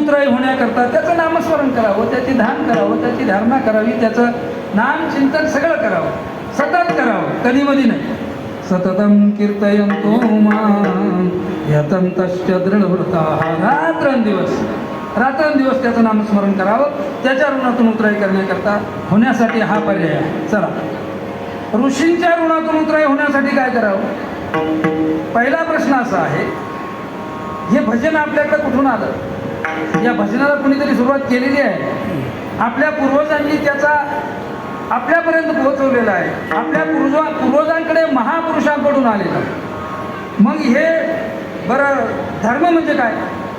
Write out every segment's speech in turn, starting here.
उतराई होण्याकरता त्याचं नामस्मरण करावं त्याची ध्यान करावं त्याची धारणा करावी त्याचं नाम चिंतन सगळं करावं सतत करावं कधी मधी नाही सततम कीर्तयंतो मां तश्च दृढव्रता. रात्रंदिवस रात्रंदिवस त्याचं नामस्मरण करावं त्याच्या ऋणातून उतराई करण्याकरता होण्यासाठी हा पर्याय आहे. चला. ऋषींच्या ऋणातून उतराई होण्यासाठी काय करावं? पहिला प्रश्न असा आहे हे भजन आपल्याकडे कुठून आलं? या भजनाला कुणीतरी सुरुवात केलेली आहे. आपल्या पूर्वजांनी त्याचा आपल्यापर्यंत पोहोचवलेला आहे. आपल्या पूर्वजा पूर्वजांकडे महापुरुषांकडून आलेला मग हे बरं धर्म म्हणजे काय?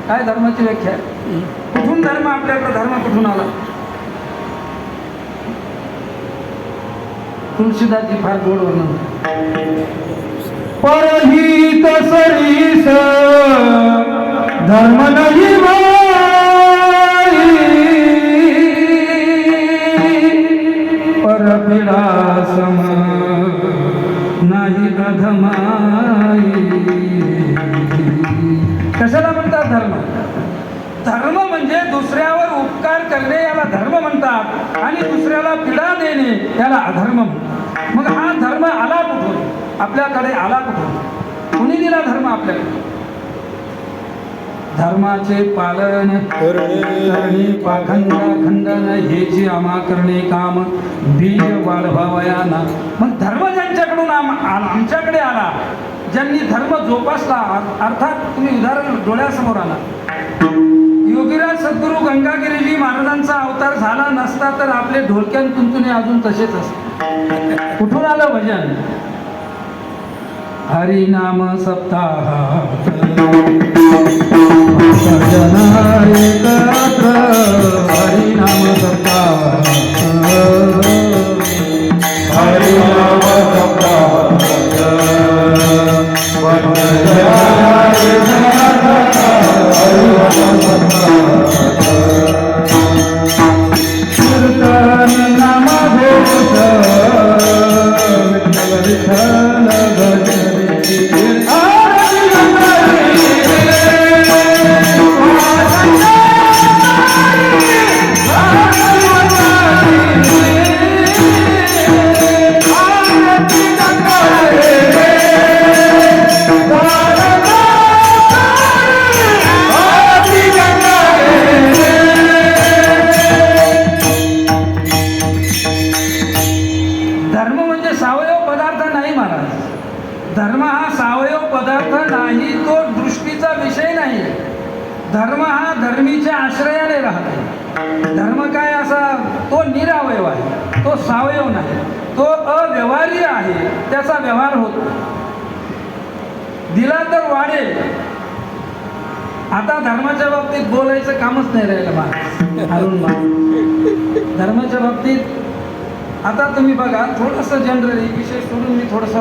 काय धर्माची व्याख्या? आहे? कुठून धर्म आपल्याकडे? धर्म कुठून आला? तुळशीदासजी फार गोड वर्णन परहित सरीस धर्म नाही पिडासम नाही अधमाई कशाला म्हणतात धर्म? धर्म म्हणजे दुसऱ्यावर उपकार करणे याला धर्म म्हणतात आणि दुसऱ्याला पिडा देणे याला अधर्म म्हणतात. मग हा धर्म आला कुठून? आपल्याकडे आला कुठून? कुणी दिला धर्म आपल्याकडे? धर्माचे पालन करणे पाखंडा खंडन हेची आम्हा करणे काम बीज वाढवावयाना. मग धर्म ज्यांच्याकडून आम आमच्याकडे आला ज्यांनी धर्म जोपासला अर्थात तुम्ही उदाहरण डोळ्यासमोर आला योगीराज सद्गुरू गंगागिरीजी महाराजांचा अवतार झाला नसता तर आपले ढोलक्यान तुमचुने अजून तसेच असते. कुठून आलं भजन? हरिनाम सप्ताह। सजना सावयव पदार्थ नाही महाराज. धर्म हा सावयव पदार्थ नाही तो दृष्टीचा विषय नाही. धर्म हा धर्मीच्या आश्रयाने राहतो. धर्म काय असा? तो निरावयव आहे तो सावयव नाही तो अव्यवहार्य आहे त्याचा व्यवहार होतो. दिला तर वाढेल. आता धर्माच्या बाबतीत बोलायचं कामच नाही राहिलं मला अरुण धर्माच्या बाबतीत आता तुम्ही बघा थोडंसं जनरली विषय सोडून मी थोडंसं